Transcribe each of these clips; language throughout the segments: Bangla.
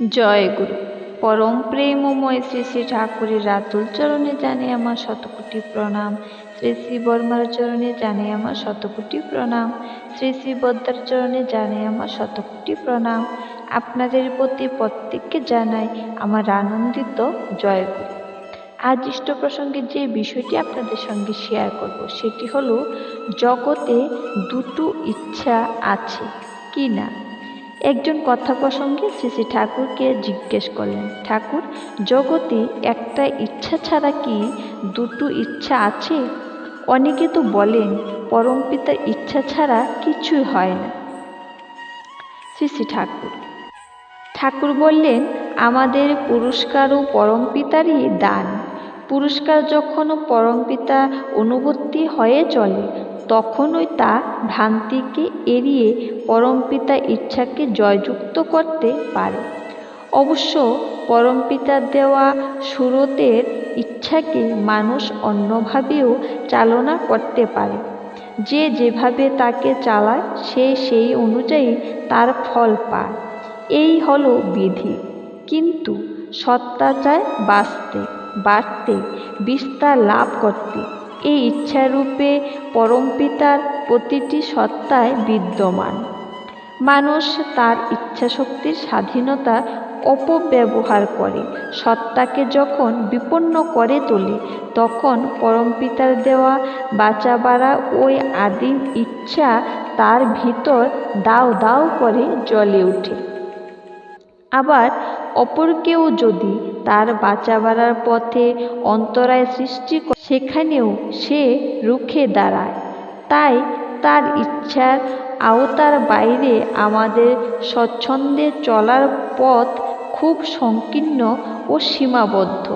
জয় গুরু। পরম প্রেমময় শ্রী শ্রী ঠাকুরের রাতুল চরণে জানে আমার শতকোটি প্রণাম। শ্রী শ্রী বর্মার চরণে জানে আমার শতকোটি প্রণাম। শ্রী শ্রী বদ্দার চরণে জানে আমার শতকোটি প্রণাম। আপনাদের প্রতি প্রত্যেককে জানাই আমার আনন্দিত জয় গুরু। আজ ইষ্ট প্রসঙ্গে যে বিষয়টি আপনাদের সঙ্গে শেয়ার করব, সেটি হলো, জগতে দুটো ইচ্ছা আছে, কি না? একজন কথা প্রসঙ্গে শ্রী শ্রী ঠাকুরকে জিজ্ঞেস করলেন, ঠাকুর, জগতে একটা ইচ্ছা ছাড়া কি দুটো ইচ্ছা আছে? অনেকে তো বলেন, পরম পিতার ইচ্ছা ছাড়া কিছুই হয় না। শ্রী শ্রী ঠাকুর ঠাকুর বললেন, আমাদের পুরস্কারও পরম পিতারই দান। পুরস্কার যখন পরম পিতা অনুবর্তী হয়ে চলে তখনই তা ভ্রান্তিকে এড়িয়ে পরমপিতা ইচ্ছাকে জয়যুক্ত করতে পারে। অবশ্য পরমপিতার দেওয়া সুরতের ইচ্ছাকে মানুষ অন্যভাবেও চালনা করতে পারে। যে যেভাবে তাকে চালায়, সে সেই অনুযায়ী তার ফল পায়। এই হলো বিধি। কিন্তু সত্তা চায় বাঁচতে, বাড়তে, বিস্তার লাভ করতে এই ইচ্ছারূপে পরমপিতার প্রতিটি সত্তায় বিদ্যমান। মানুষ তার ইচ্ছাশক্তির স্বাধীনতা অপব্যবহার করে। সত্তাকে যখন বিপন্ন করে তোলে, তখন পরমপিতার দেওয়া বাঁচা বাড়া ওই আদিম ইচ্ছা তার ভিতর দাও দাও করে জ্বলে ওঠে। আবার অপর কেউ যদি তার বাঁচা বাড়ার পথে অন্তরায় সৃষ্টি করে সেখানেও সে রুখে দাঁড়ায়। তাই তার ইচ্ছার আওতার বাইরে আমাদের স্বচ্ছন্দে চলার পথ খুব সংকীর্ণ ও সীমাবদ্ধ।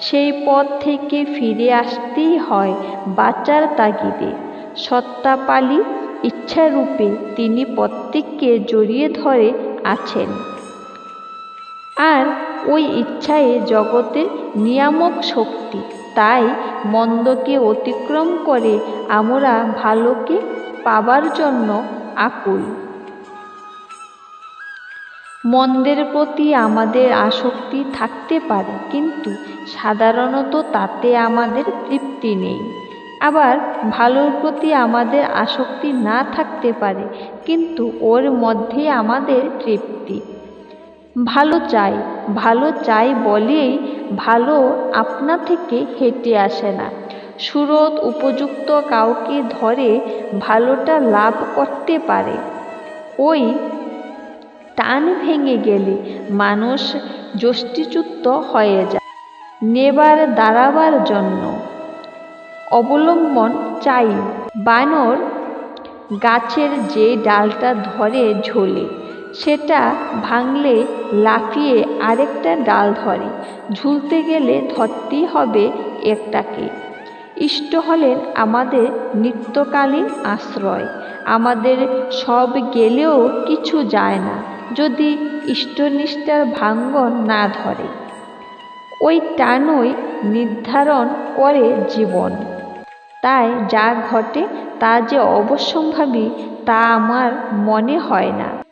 সেই পথ থেকে ফিরে আসতেই হয় বাঁচার তাগিদে। সত্তাপালি ইচ্ছারূপে তিনি প্রত্যেককে জড়িয়ে ধরে আছেন। আর ওই ইচ্ছায় জগতের নিয়ামক শক্তি। তাই মন্দকে অতিক্রম করে আমরা ভালোকে পাবার জন্য আকুল। মন্দের প্রতি আমাদের আসক্তি থাকতে পারে, কিন্তু সাধারণত তাতে আমাদের তৃপ্তি নেই। আবার ভালোর প্রতি আমাদের আসক্তি না থাকতে পারে, কিন্তু ওর মধ্যে আমাদের তৃপ্তি। ভালো চাই ভালো চাই বলেই ভালো আপনা থেকে হেঁটে আসে না। সুরত উপযুক্ত কাউকে ধরে ভালোটা লাভ করতে পারে। ওই টান ভেঙে গেলে মানুষ যষ্টিচ্যুত হয়ে যায়। নেবার দাঁড়াবার জন্য অবলম্বন চাই। বানর গাছের যে ডালটা ধরে ঝোলে সেটা ভাঙলে লাফিয়ে আরেকটা ডাল ধরে। ঝুলতে গেলে ধরতেই হবে একটাকে। ইষ্ট হলেন আমাদের নিত্যকালীন আশ্রয়। আমাদের সব গেলেও কিছু যায় না, যদি ইষ্টনিষ্ঠার ভাঙ্গন না ধরে। ওই টানই নির্ধারণ করে জীবন। তাই যা ঘটে তা যে অবশ্যম্ভাবী তা আমার মনে হয় না।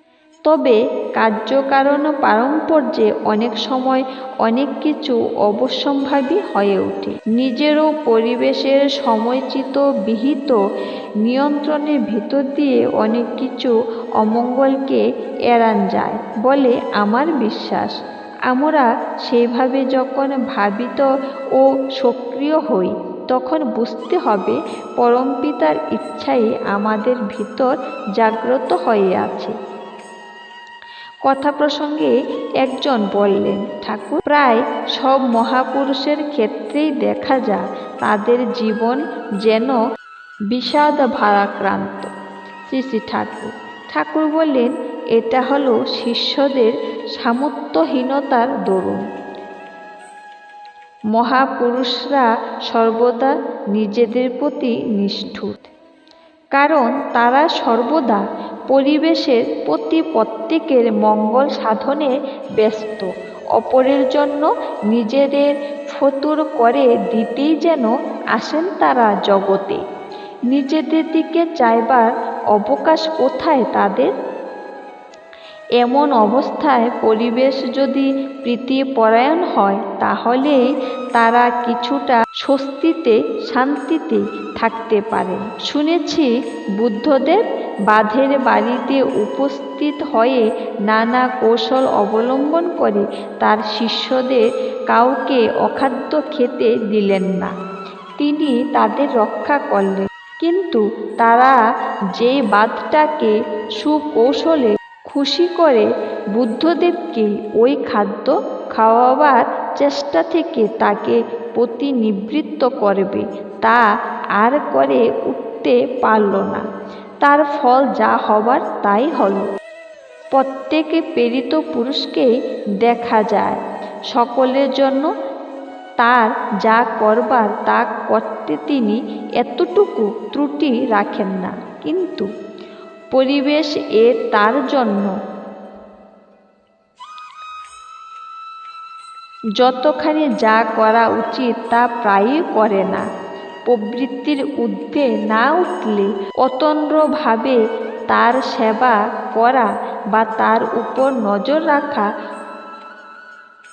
তবে কার্যকারণ পারম্পর্যে অনেক সময় অনেক কিছু অবশ্যম্ভাবী হয়ে ওঠে। নিজেরও পরিবেশের সময়চিত বিহিত নিয়ন্ত্রণের ভিতর দিয়ে অনেক কিছু অমঙ্গলকে এড়ান যায় বলে আমার বিশ্বাস। আমরা সেইভাবে যখন ভাবিত ও সক্রিয় হই, তখন বুঝতে হবে পরমপিতার ইচ্ছাই আমাদের ভিতর জাগ্রত হয়ে আছে। কথা প্রসঙ্গে একজন বললেন, ঠাকুর, প্রায় সব মহাপুরুষের ক্ষেত্রেই দেখা যায় তাদের জীবন যেন বিষাদ ভারাক্রান্ত। শ্রী শ্রী ঠাকুর। ঠাকুর বললেন, এটা হলো শিষ্যদের সামর্থ্যহীনতার দরুন। মহাপুরুষরা সর্বদা নিজেদের প্রতি নিষ্ঠুর। কারণ তারা সর্বদা পরিবেশের প্রতি প্রত্যেকের মঙ্গল সাধনে ব্যস্ত। অপরের জন্য নিজেদের ফতুর করে দিতেই যেন আসেন তারা জগতে। নিজেদের দিকে চাইবার অবকাশ কোথায় তাদের? এমন অবস্থায় পরিবেশ যদি প্রীতিপরায়ণ হয় তাহলেই তারা কিছুটা স্বস্তিতে, শান্তিতে থাকতে পারেন শুনেছি বুদ্ধদেব বাঁধের বাড়িতে উপস্থিত হয়ে নানা কৌশল অবলম্বন করে তার শিষ্যদের কাউকে অখাদ্য খেতে দিলেন না। তিনি তাদের রক্ষা করলেন। কিন্তু তারা যে বাঁধটাকে সুকৌশলে খুশি করে বুদ্ধদেবকে ওই খাদ্য খাওয়াবার চেষ্টা থেকে তাকে প্রতিনিবৃত্ত করবে। তা আর করে উঠতে পারল না। তার ফল যা হবার তাই হল। প্রত্যেক প্রেরিত পুরুষকেই দেখা যায়। সকলের জন্য তার যা করবার তা করতে তিনি এতটুকু ত্রুটি রাখেন না। কিন্তু পরিবেশ এ তার জন্য যতখানি যা করা উচিত তা প্রায়ই করে না। প্রবৃত্তির ঊর্ধ্বে না উঠলে অতন্দ্রভাবে তার সেবা করা বা তার উপর নজর রাখা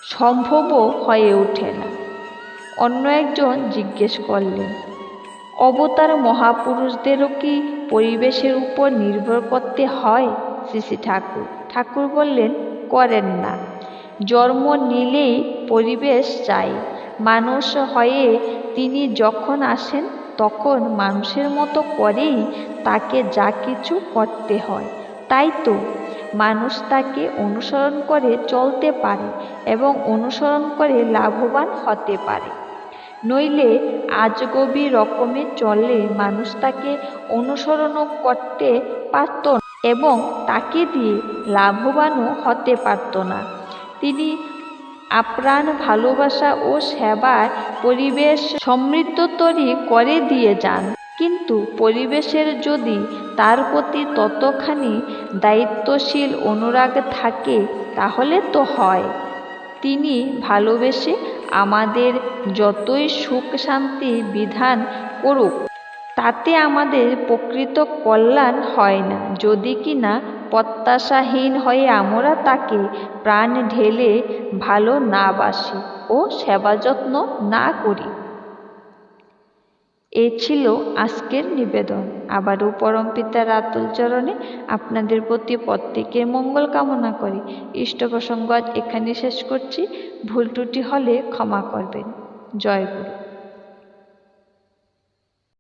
সম্ভবও হয়ে ওঠে না। অন্য একজন জিজ্ঞেস করলেন অবতার মহাপুরুষদেরও কি পরিবেশের উপর নির্ভর করতে হয়? শ্রী ঠাকুর। ঠাকুর বললেন, করেন না। জন্ম নিলেই পরিবেশ চাই। মানুষ হয়ে তিনি যখন আসেন, তখন মানুষের মতো করেই তাকে যা কিছু করতে হয়। তাই তো মানুষ তাকে অনুসরণ করে চলতে পারে এবং অনুসরণ করে লাভবান হতে পারে। নইলে আজগবি রকমে চললে মানুষ তাকে অনুসরণও করতে পারত এবং তাকে দিয়ে লাভবানও হতে পারত না। তিনি আপ্রাণ ভালোবাসা ও সেবার পরিবেশ সমৃদ্ধতরই করে দিয়ে যান। কিন্তু পরিবেশের যদি তার প্রতি ততখানি দায়িত্বশীল অনুরাগ থাকে, তাহলে তো হয়। তিনি ভালোবেসে আমাদের যতই সুখ শান্তি বিধান করুক, তাতে আমাদের প্রকৃত কল্যাণ হয় না। যদি কি না প্রত্যাশাহীন হয়ে আমরা তাকে প্রাণ ঢেলে ভালো না বাসি ও সেবা যত্ন না করি। এ ছিল আজকের নিবেদন। আবারও পরম পিতার আতুল চরণে আপনাদের প্রতি প্রত্যেকের মঙ্গল কামনা করি। ইষ্ট প্রসঙ্গ আজ এখানে শেষ করছি। ভুল ত্রুটি হলে ক্ষমা করবেন। জয় গুরু।